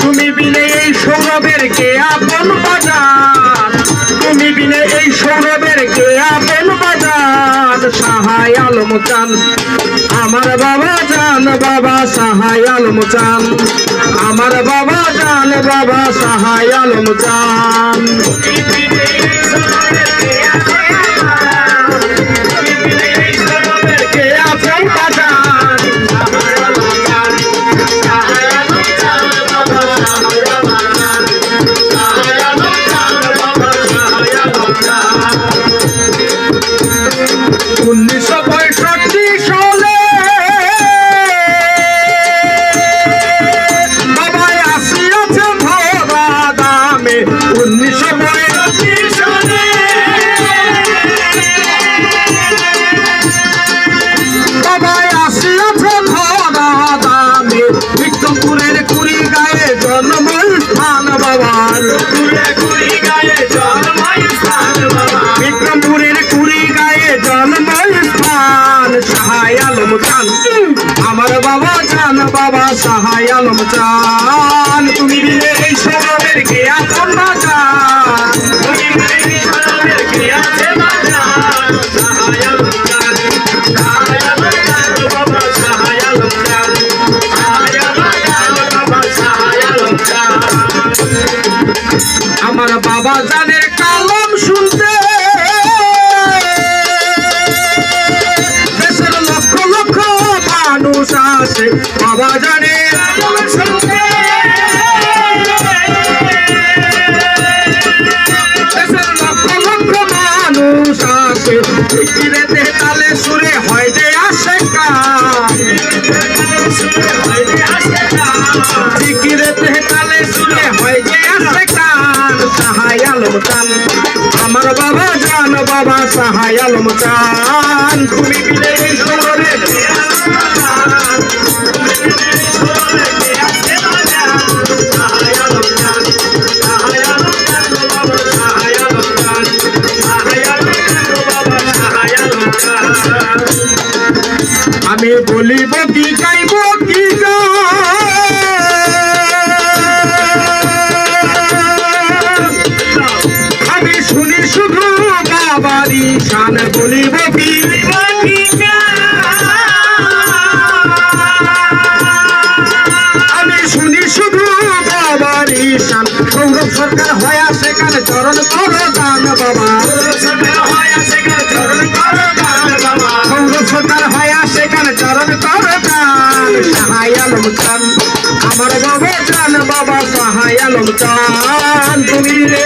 তুমি বিনে এই সৌরভের কে আপন বাজার? তুমি বিনে এই সৌরভের কে আপন বাজার? সাহায় আলম চান। আমার বাবা জান বাবা সাহায় আলম চান। আমার বাবা জান বাবা সাহায় আলম চান। বাবার বিক্রমপুরের কুড়ি গায়ে জন্মস্থান সাহায় চান আমার বাবা চান বাবা সাহায় আলম চান। তুমি এই সবের কে আমার বাবা জানের কালম শুনতে। দেশের লক্ষ লক্ষ মানুষ আসে, বাবা লক্ষ মানুষ তালে আসে তালে সাহায় আলম চান আমার বাবা জান, বাবা সাহায় আলম চান তুমি বিলে আমি বলিব কি গাইব, কি গান বলিব আমি শুনি শুধু বাবারি সৌরভ সরকার হয়া সেখানে চরণ কর দান বাবা। সৌরভ হয়া সেখানে চরণ কর দান আমার বাবা চান বাবা সাহায় আলম চান। তুমি রে।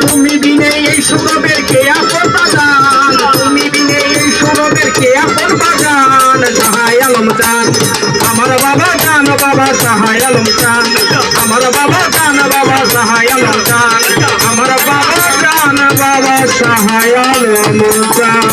তুমি বিনে এই সৌরভের কে আপন বাজান তুমি বিনে এই সৌরভের কে আপন বাজান সাহায় আলম চান। আমার বাবা জান বাবা, সাহায় আলম চান। আমার বাবা জান বাবা, সাহায় আলম চান। আমার বাবা জান বাবা, সাহায় আলম চান।